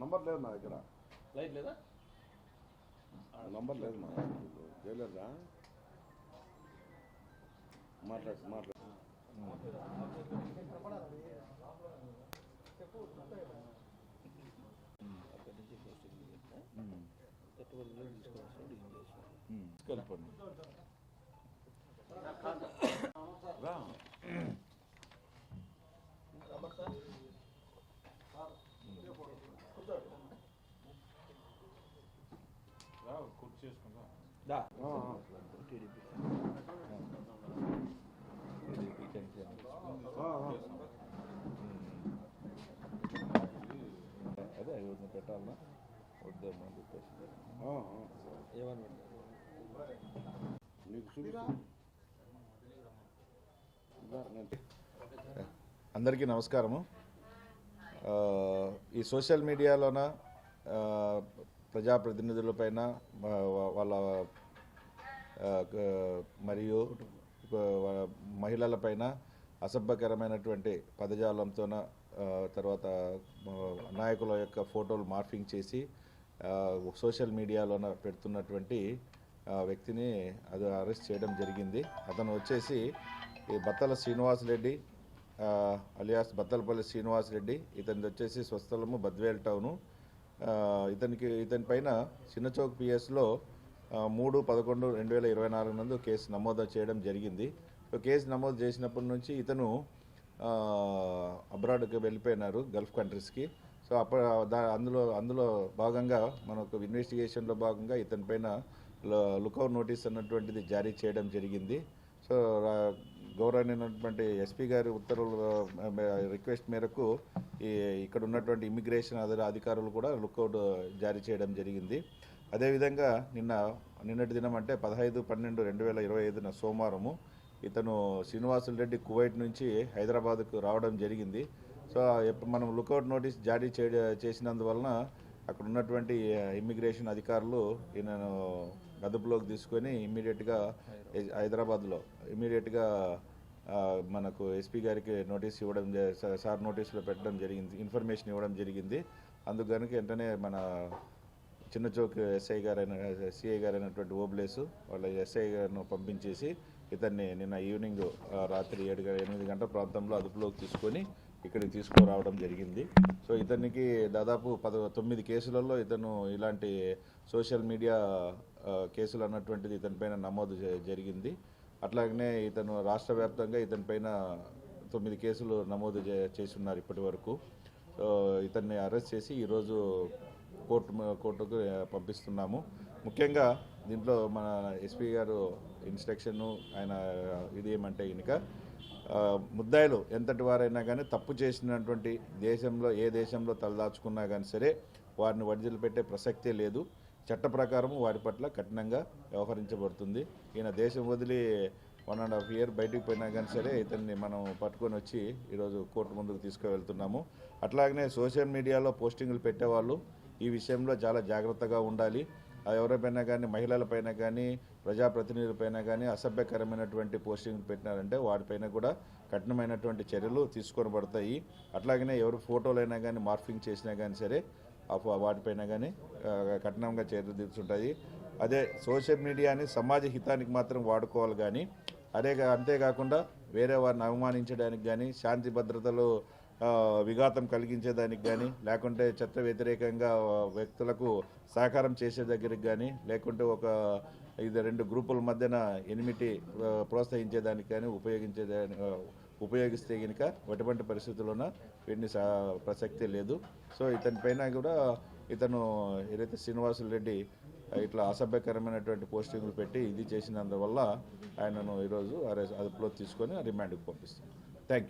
Number లేదు నా దగ్గర. లైట్ లేదా? నంబర్ లేదు మా చేయలేదా మాట్లాడు మాట్లాడు. తీసుకోవాల్సి దా ఆ, ఆ. టీడీపీ ఆ, ఆ. అదే ఎవరిని పెట్టాలన్నా వద్దామా అని చెప్పేసి. ఏమని అందరికీ నమస్కారము. ఆ, ఈ సోషల్ మీడియాలోన ఆ, ప్రజాప్రతినిధులపైన వాళ్ళ మరియు మహిళలపైన అసభ్యకరమైనటువంటి పదజాలంతోన తర్వాత నాయకుల యొక్క ఫోటోలు మార్ఫింగ్ చేసి సోషల్ మీడియాలోన పెడుతున్నటువంటి వ్యక్తిని అది అరెస్ట్ చేయడం జరిగింది. అతను వచ్చేసి ఈ బత్తల శ్రీనివాసరెడ్డి రెడ్డి అలియాస్ బత్తలపల్లి శ్రీనివాస్ రెడ్డి ఇతనిది వచ్చేసి స్వస్థలము బద్వేల్ టౌను. ఇతనికి ఇతని పైన చిన్నచౌక్ పిఎస్లో మూడు పదకొండు రెండు వేల ఇరవై నాలుగు నందు కేసు నమోదు చేయడం జరిగింది. సో కేసు నమోదు చేసినప్పటి నుంచి ఇతను అబ్రాడ్కి వెళ్ళిపోయినారు గల్ఫ్ కంట్రీస్కి. సో అప్పుడు అందులో అందులో భాగంగా మనకు ఇన్వెస్టిగేషన్లో భాగంగా ఇతని పైన లుకౌట్ నోటీస్ అన్నటువంటిది జారీ చేయడం జరిగింది. సో రా- గౌరవనీయమైనటువంటి ఎస్పీ గారి ఉత్తర్వుల రిక్వెస్ట్ మేరకు ఈ ఇక్కడ ఉన్నటువంటి ఇమిగ్రేషన్ అధిక అధికారులు కూడా లుక్అవుట్ జారీ చేయడం జరిగింది. అదేవిధంగా నిన్న నిన్నటి దినం అంటే పదహైదు పన్నెండు రెండు వేల ఇరవై ఐదున సోమవారము ఇతను శ్రీనివాసులు రెడ్డి కువైట్ నుంచి హైదరాబాద్కు రావడం జరిగింది. సో మనం లుకౌట్ నోటీస్ జారీ చేయ చేసినందువలన అక్కడ ఉన్నటువంటి ఇమ్మిగ్రేషన్ అధికారులు ఈయనను అదుపులోకి తీసుకొని ఇమ్మీడియట్గా హైదరాబాద్లో ఇమ్మీడియట్గా ఆ, మనకు ఎస్పీ గారికి నోటీస్ ఇవ్వడం సార్ నోటీసులో పెట్టడం జరిగింది ఇన్ఫర్మేషన్ ఇవ్వడం జరిగింది. అందుకు కనుక వెంటనే మన చిన్న చౌక్ ఎస్ఐ గారైన సిఐ గారైనటువంటి ఓబ్లేసు వాళ్ళ ఎస్ఐ గారిను పంపించేసి ఇతన్ని నిన్న ఈవినింగ్ రాత్రి ఏడు ఎనిమిది గంటల ప్రాంతంలో అదుపులోకి తీసుకొని ఇక్కడికి తీసుకురావడం జరిగింది. సో ఇతనికి దాదాపు పద తొమ్మిది కేసులలో ఇతను ఇలాంటి సోషల్ మీడియా కేసులు అన్నటువంటిది ఇతనిపైన నమోదు జరిగింది. అట్లాగనే ఇతను రాష్ట్ర వ్యాప్తంగా ఇతనిపైన తొమ్మిది కేసులు నమోదు చే- ఇప్పటి వరకు. ఇతన్ని అరెస్ట్ చేసి ఈరోజు కోర్టు కోర్టుకు పంపిస్తున్నాము. ముఖ్యంగా దీంట్లో మన ఎస్పీ గారు ఇన్స్ట్రక్షన్ ఆయన ఇది ఏమంటే కనుక ముద్దాయిలు ఎంతటి వారైనా కానీ తప్పు చేసినటువంటి దేశంలో ఏ దేశంలో తలదాచుకున్నా కానీ సరే వారిని వడిదిలిపెట్టే ప్రసక్తే లేదు. చట్ట ప్రకారం వారి పట్ల కఠినంగా వ్యవహరించబడుతుంది. ఈయన దేశం వదిలి వన్ అండ్ హాఫ్ ఇయర్ బయటికి పోయినా కానీ సరే ఇతన్ని మనం పట్టుకొని వచ్చి ఈరోజు కోర్టు ముందుకు తీసుకువెళ్తున్నాము. అట్లాగనే సోషల్ మీడియాలో పోస్టింగ్లు పెట్టేవాళ్ళు ఈ విషయంలో చాలా జాగ్రత్తగా ఉండాలి. ఎవరిపైనా కానీ మహిళలపైన కానీ ప్రజాప్రతినిధులపైన కానీ అసభ్యకరమైనటువంటి పోస్టింగ్ పెట్టినారంటే వాటిపైన కూడా కఠినమైనటువంటి చర్యలు తీసుకొనబడతాయి. అట్లాగనే ఎవరు ఫోటోలైనా కానీ మార్ఫింగ్ చేసినా కానీ సరే వాటిపైన కానీ కఠినంగా చర్యలు తీసుకుంటాయి అదే సోషల్ మీడియాని సమాజ హితానికి మాత్రం వాడుకోవాలి కానీ అదే అంతేకాకుండా వేరే వారిని అవమానించడానికి కానీ శాంతి భద్రతలు విఘాతం కలిగించేదానికి కానీ లేకుంటే చట్ట వ్యతిరేకంగా వ్యక్తులకు సహకారం చేసే దగ్గరికి కానీ లేకుంటే ఒక ఇది రెండు గ్రూపుల మధ్యన ఎనిమిటి ప్రోత్సహించేదానికి కానీ ఉపయోగించేదానికి ఉపయోగిస్తే కనుక ఎటువంటి పరిస్థితుల్లోన వీటిని సా ప్రసక్తి లేదు. సో ఇతని పైన కూడా ఇతను ఏదైతే శ్రీనివాసులు రెడ్డి ఇట్లా అసభ్యకరమైనటువంటి పోస్టింగ్లు పెట్టి ఇది చేసినందువల్ల ఆయనను ఈరోజు అరెస్ట్ అదుపులో తీసుకొని రిమాండ్కి పంపిస్తాం. Thank you